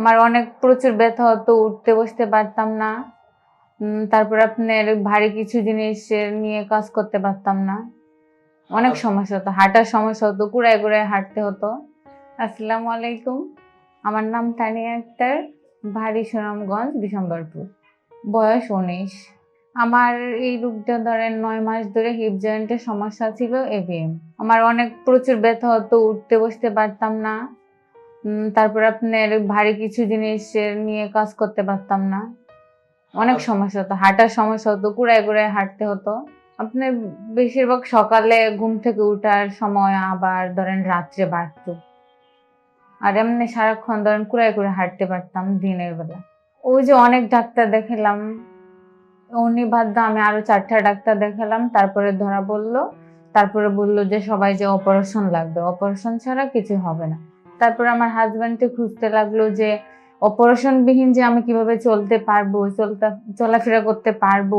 আমার অনেক প্রচুর ব্যথা হতো উঠতে বসতে পারতাম না। তারপর আপনার ভারী কিছু জিনিস নিয়ে কাজ করতে পারতাম না। অনেক সমস্যা হতো হাঁটার সমস্যা হতো কুড়ায় কুড়ায় হাঁটতে হতো। আসসালামু আলাইকুম আমার নাম তানিয়া আক্তার ভারী সুনামগঞ্জ বিশম্বরপুর। বয়স উনিশ। আমার এই রোগটা ধরেন নয় মাস ধরে হিপ জয়েন্টের সমস্যা ছিল এভিএম আমার অনেক প্রচুর ব্যথা হতো উঠতে বসতে পারতাম না। তারপর আপনার ভারী কিছু জিনিস নিয়ে কাজ করতে পারতাম না। অনেক সমস্যা হতো হাঁটার সমস্যা হতো কুড়ায় কুড়ায় হাঁটতে হতো। আপনার বেশিরভাগ সকালে ঘুম থেকে উঠার সময় আবার ধরেন রাত্রে বাড়তো। আর এমনি সারাক্ষণ ধরেন কুড়ায় কুড়ায় হাঁটতে পারতাম দিনের বেলা। ওই যে অনেক ডাক্তার দেখালাম উনি বাদ দিয়ে আমি আরও চারটা ডাক্তার দেখালাম তারপরে ধরা বলল তারপরে বলল যে সবাই যে অপারেশন লাগবে অপারেশন ছাড়া কিছু হবে না। তারপরে আমার হাজব্যান্ডকে খুঁজতে লাগল যে অপারেশন বিহীন যে আমি কীভাবে চলতে পারব, চলতে, চলাফেরা করতে পারব,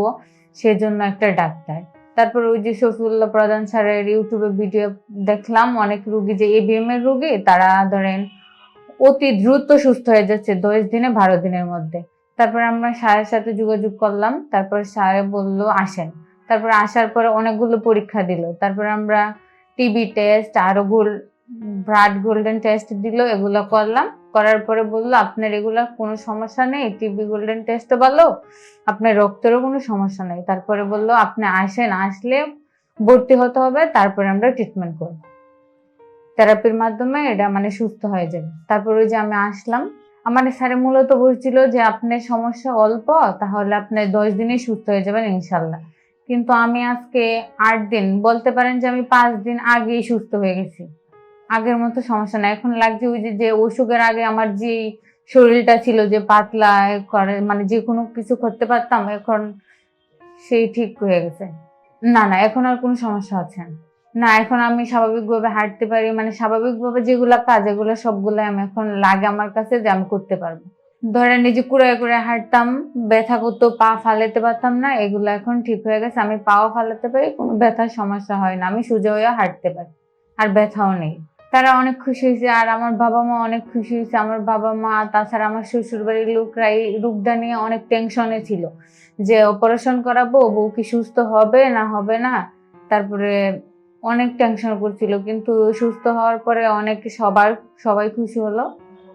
সেজন্য একটা ডাক্তার। তারপর ওই যে শফিউল্লাহ প্রধান স্যারের ইউটিউবে ভিডিও দেখলাম, অনেক রুগী যে এবিএম এর রুগী, তারা ধরেন অতি দ্রুত সুস্থ হয়ে যাচ্ছে দশ দিনে, বারো দিনের মধ্যে। তারপর আমরা স্যারের সাথে যোগাযোগ করলাম, তারপর স্যারে বলল, আসেন। তারপর আসার পরে অনেকগুলো পরীক্ষা দিল। তারপর আমরা টিবি টেস্ট আরও ব্লাড গোল্ডেন টেস্ট দিল, এগুলো করলাম। করার পরে বলল, আপনার এগুলা কোনো সমস্যা নেই, টিবি গোল্ডেন টেস্টও ভালো, আপনার রক্তেরও কোনো সমস্যা নেই। তারপরে বলল, আপনি আসেন, আসলে ভর্তি হতে হবে, তারপরে আমরা ট্রিটমেন্ট করব। থেরাপির মাধ্যমে এটা মানে সুস্থ হয়ে যাবে। তারপর ওই যে আমি আসলাম, আমার স্যারে মূলত বলছিল যে, আপনার সমস্যা অল্প, তাহলে আপনি দশ দিনে সুস্থ হয়ে যাবেন, ইনশাল্লাহ। কিন্তু আমি আজকে আট দিন, বলতে পারেন যে আমি পাঁচ দিন আগেই সুস্থ হয়ে গেছি। আগের মতো সমস্যা না এখন লাগছে ওই যে যে অসুখের আগে আমার যে শরীরটা ছিল যে পাতলা করে মানে যে কোনো কিছু করতে পারতাম, এখন সেই ঠিক হয়ে গেছে। না না, এখন আর কোনো সমস্যা হচ্ছে না। না, এখন আমি স্বাভাবিকভাবে হাঁটতে পারি মানে স্বাভাবিকভাবে যেগুলো কাজ, এগুলো সবগুলো আমি এখন লাগে আমার কাছে যে আমি করতে পারব। ধরেন নিজে কুড়ায় কুড়ায় হাঁটতাম, ব্যথা করতো, পা ফালাতে পারতাম না, এগুলো এখন ঠিক হয়ে গেছে। আমি পাও ফালাতে পারি, কোনো ব্যথার সমস্যা হয় না। আমি সোজা হয়ে হাঁটতে পারি, আর ব্যথাও নেই। তারা অনেক খুশি হয়েছে, আর আমার বাবা মা অনেক খুশি হয়েছে। আমার বাবা মা, তাছাড়া আমার শ্বশুর বাড়ির লোকরা এই রোগটা নিয়ে অনেক টেনশনে ছিল যে অপারেশন করাবো, বউ কি সুস্থ হবে না হবে না? তারপরে অনেক টেনশন করছিল কিন্তু সুস্থ হওয়ার পরে অনেক সবার, সবাই খুশি হলো।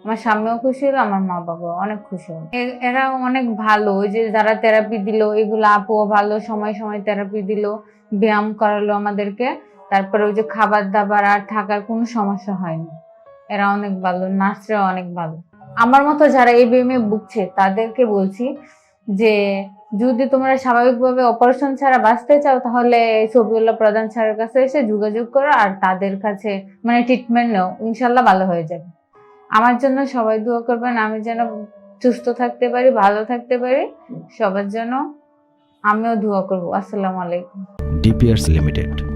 আমার স্বামীও খুশি হলো, আমার মা বাবা অনেক খুশি হলো। এরা অনেক ভালো যে যারা থেরাপি দিল, এগুলো আপুও ভালো, সময় সময় থেরাপি দিল, ব্যায়াম করালো আমাদেরকে। তারপরে ওই যে খাবার দাবার আর থাকার কোনো সমস্যা হয়নি। এরা অনেক ভালো নার্সরা অনেক ভালো। আমার মতো যারা এই বিএমএ ভুগছে, তাদেরকে বলছি যে, যদি তোমরা স্বাভাবিকভাবে অপারেশন ছাড়া বাঁচতে চাও, তাহলে সবিউল্লাহ প্রধান স্যারের কাছে এসে যোগাযোগ করো আর তাদের কাছে মানে ট্রিটমেন্ট নাও। ইনশাল্লাহ ভালো হয়ে যাবে। আমার জন্য সবাই দোয়া করবেন, আমি যেন সুস্থ থাকতে পারি, ভালো থাকতে পারি। সবার জন্য আমিও দোয়া করব। আসসালামু আলাইকুম। ডিপিয়ার্স লিমিটেড